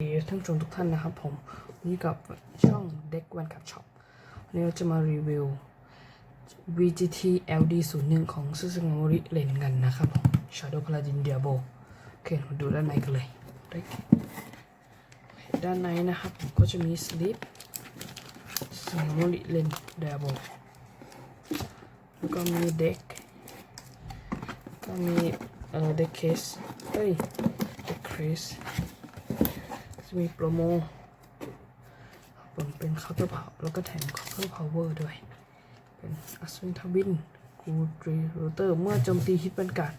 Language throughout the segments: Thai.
ท่านผู้ชมทุกท่านนะครับผมวันนี้กับช่องเด็กวันกับช็อปวันนี้เราจะมารีวิว VGT LD 0 1ของซูซูงามริเลนกันนะครับผม Shadow Paladin Diablo โอเคมาดูด้านในกันเลย ด้านในนะครับผมก็จะมีสลิปซูซูงามริเลน Diablo แล้วก็มีเด็กก็มีเอ่อเด็กเคสเฮ้ยเด็กเคส จะมีโปรโมผมเป็นเคาน์เตอร์พาวแล้วก็แถมเคาน์เตอร์พาวเวอร์ด้วย เป็นอัศวินทวินกูดรีโรเตอร์ เมื่อโจมตีฮิตเป็นการด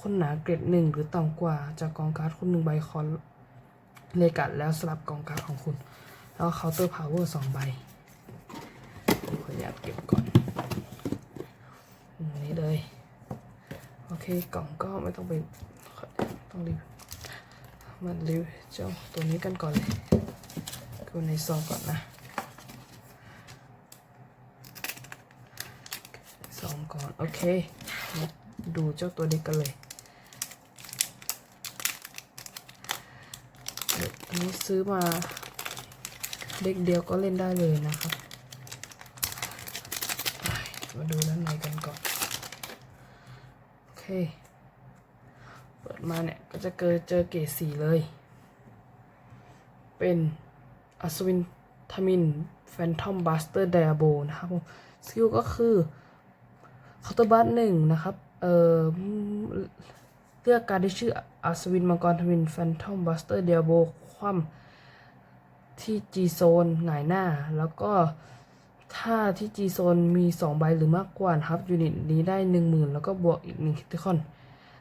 คนหนาเกรดหนึ่งหรือต่ำกว่าจากกองการ์ดคนหนึ่งใบคอนเลกัดแล้วสลับกองการ์ดของคุณ แล้วเคาน์เตอร์พาวเวอร์สองใบผมขออนุญาตเก็บก่อนนนี้เลย โอเคกล่องก็ไม่ต้องไปต้องรีบ มารีวิวเจ้าตัวนี้กันก่อนเลยดูในซองก่อนนะซองก่อน โอเคมาดูเจ้าตัวนี้กันเลยเด็กอันนี้ซื้อมาเด็กเดียวก็เล่นได้เลยนะครับ มาดูด้านในกันก่อน โอเค มาเนี่ย ก็จะเจอเจอเกรดสีเลย เป็นอัศวินทมินแฟนทอมบัสเตอร์ไดอาโบนะครับผมสกิลก็คือเคาน์เตอร์บัสหนึ่งนะครับ เอ่อเลือกการที่ชื่ออัศวินมังกรทมินแฟนทอมบัสเตอร์ไดอาโบคว่ำที่ G โซนหงายหน้า แล้วก็ถ้าที่ G โซนมี 2 ใบหรือมากกว่านะครับยูนิตนี้ได้ 10,000 แล้วก็บวกอีก1คิติคอน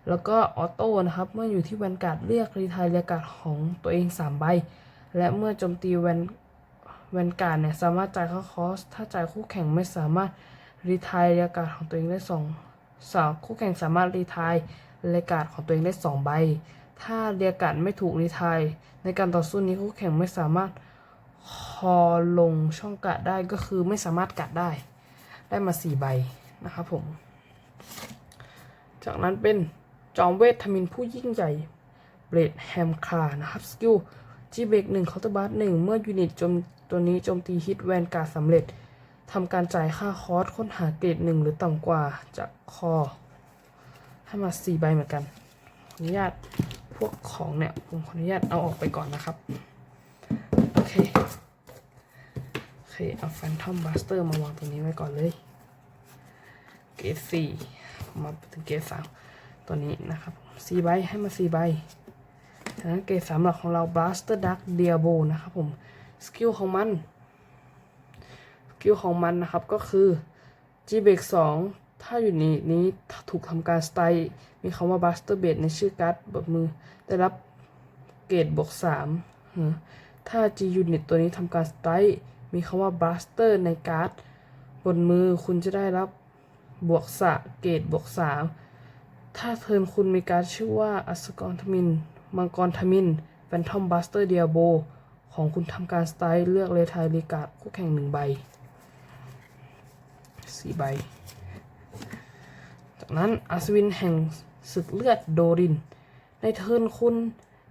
แล้วก็ออโต้นะครับ เมื่ออยู่ที่แวนการ์ดเรียกรีไทายเรียกการ์ดของตัวเอง 3 ใบ และเมื่อโจมตีแวนแวนการ์ดเนี่ยสามารถจ่ายค่าคอส ถ้าจ่ายคู่แข่งไม่สามารถรีไทายเรียกการ์ดของตัวเองได้สองสาวคู่แข่งสามารถรีไทายเรียกการ์ดของตัวเองได้ 2 ใบ ถ้าเรียกการ์ดไม่ถูกรีไทายในการต่อสู้นี้คู่แข่งไม่สามารถคอลงช่องการ์ดได้ก็คือไม่สามารถกัดได้ ได้มา 4 ใบนะครับผม จากนั้นเป็น จอมเวททมินผู้ยิ่งใหญ่ เบรดแฮมคานะครับ สกิลจีเบกหนึ่งเคาน์เตอร์บัสหนึ่งเมื่อยูนิตโจมตัวนี้โจมตีฮิตแวนการ์ดสำเร็จทำการจ่ายค่าคอสค้นหาเกรดหนึ่งหรือต่ำกว่าจากคอ ให้มาสี่ใบเหมือนกันขออนุญาตพวกของเนี่ยผมขออนุญาตเอาออกไปก่อนนะครับ โอเค โอเค เอาแฟนทอมบัสเตอร์มาวางตรงนี้ไว้ก่อนเลย เกรดสี่มาถึงเกรดสาม ตัวนี้นะครับสี่ใบให้มาสี่ใบจากนั้นเกรดสามหลักของเรา Blaster Dark Diabo นะครับผม สกิลของมัน สกิลของมันนะครับก็คือ G b r e a k 2ถ้าอยู่นี้นี้ถูกทำการสไตล์มีคำว่า Buster b a t ในชื่อการ์ดบทมือ ได้รับเกรดบวก3ถ้า G Unit ตัวนี้ทำการสไตล์มีคำว่า Buster ในการ์ดบนมือคุณจะได้รับบวกสะเกรดบวก3 ถ้าเทิร์นคุณมีการชื่อว่าอัศกรทมิน มังกรทมิน แฟนทอมบัสเตอร์เดียโบ ของคุณทำการสไตล์เลือกเลทายรีการ์ดคู่แข่งหนึ่งใบสี่ใบ จากนั้นอัศวินแห่งศึกเลือดโดริน ในเทิร์นคุณ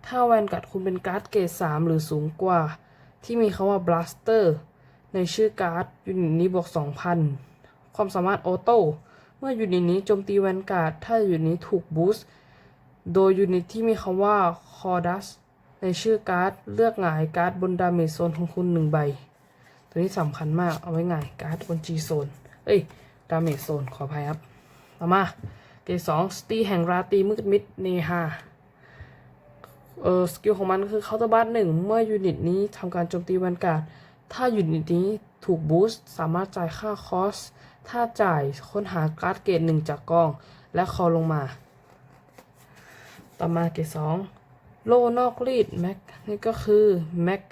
ถ้าแวนกัดคุณเป็นการ์ดเกรด3หรือสูงกว่า ที่มีคำว่า blaster ในชื่อการ์ดยูนิตนี้บวก2,000 ความสามารถออโต้ เมื่อยูนิตนี้โจมตีแวนการ์ด ถ้ายูนิตนี้ถูกบูสต์โดยยูนิตที่มีคำว่าคอดัสในชื่อการ์ด เลือกหงายการ์ดบนดาเมจโซนของคุณหนึ่งใบ ตัวนี้สำคัญมากเอาไว้หงายการ์ดบน G โซนเอ้ยดาเมจโซนขออภัยครับ ต่อมาเกสองสตีแห่งราตีมืดมิดเนฮาเออสกิลของมันคือเคาน์เตอร์บัสหนึ่งเมื่อยูนิตนี้ทำการโจมตีแวนการ์ด ถ้ายูนิตนี้ถูกบูสต์สามารถจ่ายค่าคอส ถ้าจ่ายค้นหาการ์ดเกรดหนึ่งจากกอง และคอลงมา ต่อมาเกรดสองโลนอกรีดแม็กนี่ก็คือแม็ก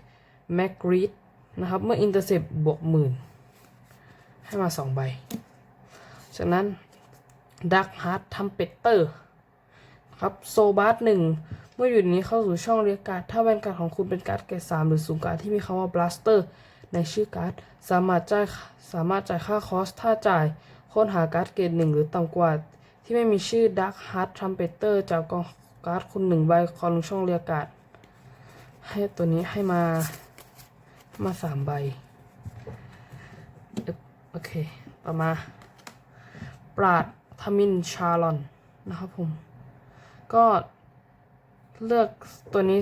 แม็กรีดนะครับ เมื่ออินเตอร์เซปบวกหมื่นให้มาสองใบ จากนั้นดักฮาร์ดทำเป็ดเตอร์ครับโซบาร์หนึ่งเมื่ออยู่นี้เข้าสู่ช่องเรียกการ์ดถ้าแวนการ์ดของคุณเป็นการ์ดเกรดสามหรือสูงการ์ดที่มีคำว่า blaster ในชื่อการ์ดสามารถจ่ายสามารถจ่ายค่าคอสถ้าจ่ายค้นหาการ์ดเกรดหนึ่งหรือต่ำกว่า ที่ไม่มีชื่อ Dark Heart Trumpeter จากกองการ์ดคุณหนึ่งใบคอลงช่องเรียกการ์ดให้ตัวนี้ให้มามาสามใบ โอเค ต่อมา ปราดทามินชาลอน นะครับผม ก็เลือกตัวนี้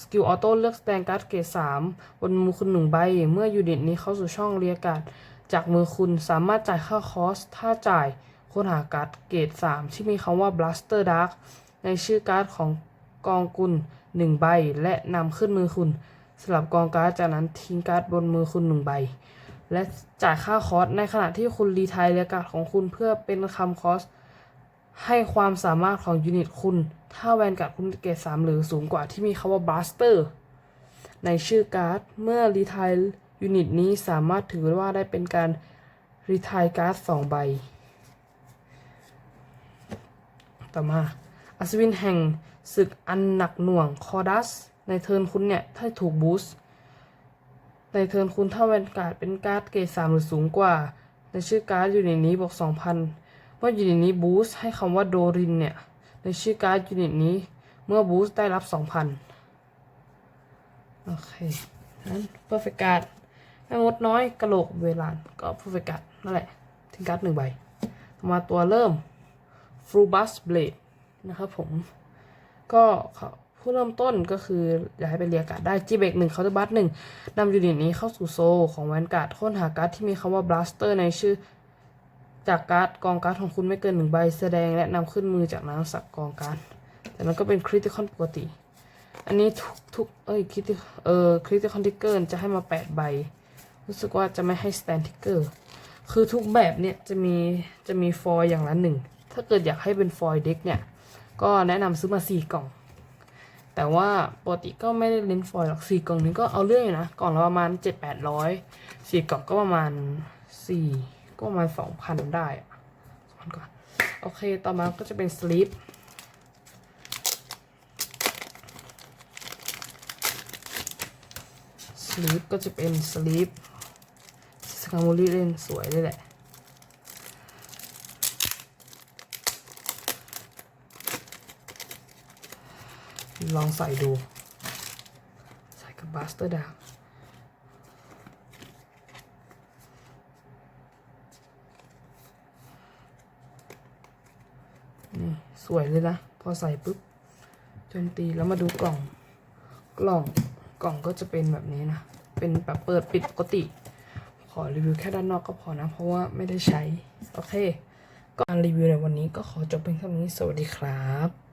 สกิลออโต้เลือกสแตนการ์ดเกรดสามบนมือคุณหนึ่งใบ เมื่อยูนิตนี้เข้าสู่ช่องเรียกการ์ดจากมือคุณสามารถจ่ายค่าคอส ถ้าจ่ายค้นหาการ์ดเกรดสามที่มีคำว่า Blaster Dark ในชื่อการ์ดของกองกุลหนึ่งใบ และนำขึ้นมือคุณสลับกองการ์ดจากนั้นทิ้งการ์ดบนมือคุณหนึ่งใบ และจ่ายค่าคอส ในขณะที่คุณรีไทายเรียกการ์ดของคุณเพื่อเป็นคำคอส ให้ความสามารถของยูนิตคุณ ถ้าแวนการ์ดคุณเกรด3 หรือสูงกว่าที่มีคำว่า Blaster ในชื่อการ์ด เมื่อรีทายยูนิตนี้สามารถถือว่าได้เป็นการรีทายการ์ด2ใบ ต่อมา อัศวินแห่งศึกอันหนักหน่วงคอดัส ในเทิร์นคุณเนี่ย ถ้าถูกบูสต์ในเทิร์นคุณถ้าแวนการ์ดเป็นการ์ดเกรด3 หรือสูงกว่า ในชื่อการ์ดยูนิตนี้บวก2,000 เมื่อยูนิตนี้บูสต์ให้คำว่าโดรินเนี่ย ในชื่อการ์ดยูนิตนี้ เมื่อบูสต์ได้รับ 2,000 โอเคนั้นเพอร์เฟกการ์ดแม่มดน้อยกระโหลกเวลานก็เพอร์เฟกการ์ดนั่นแหละ ทิ้งการ์ดหนึ่งใบ มาตัวเริ่มฟรูบัสเบลดนะครับผม ก็เขาผู้เริ่มต้นก็คืออยากให้ไปเรียกการ์ดได้จีเบกหนึ่งเคาน์เตอร์บัสหนึ่งนำยูนิตนี้เข้าสู่โซลของแวนการ์ดค้นหาการ์ดที่มีคำว่าบลัสเตอร์ในชื่อ จากการ์ดกองการ์ดของคุณไม่เกินหนึ่งใบแสดงและนำขึ้นมือจากนั้นสับกองการ์ดแต่มันก็เป็นคริติคอนปกติ อันนี้ทุกทุกเอ้ยคริติเอ่อคริติคอนทิกเกอร์จะให้มาแปดใบ รู้สึกว่าจะไม่ให้สแตนทิกเกอร์คือทุกแบบเนี่ยจะมีจะมีฟอยอย่างละหนึ่งถ้าเกิดอยากให้เป็นฟอยเด็กเนี่ย ก็แนะนำซื้อมาสี่กล่อง แต่ว่าปกติก็ไม่ได้เล่นฟอยหรอกสี่กล่องนี้ก็เอาเรื่องอยู่นะ กล่องละประมาณเจ็ดแปดร้อยสี่กล่องก็ประมาณสี่ ก็ประมาณสองพันได้สองพันกว่าโอเค ต่อมาก็จะเป็นสลีปสลีปก็จะเป็นสลีปสกาโมลีเล่นสวยเลยแหละลองใส่ดู ใส่กับบัสเตอร์ดาวนี่ สวยเลยนะ พอใส่ปุ๊บโจมตีแล้วมาดูกล่อง กล่องกล่องก็จะเป็นแบบนี้นะ เป็นแบบเปิดปิดปกติ ขอรีวิวแค่ด้านนอกก็พอนะ เพราะว่าไม่ได้ใช้ โอเคก็การรีวิวในวันนี้ก็ขอจบเพียงเท่านี้สวัสดีครับ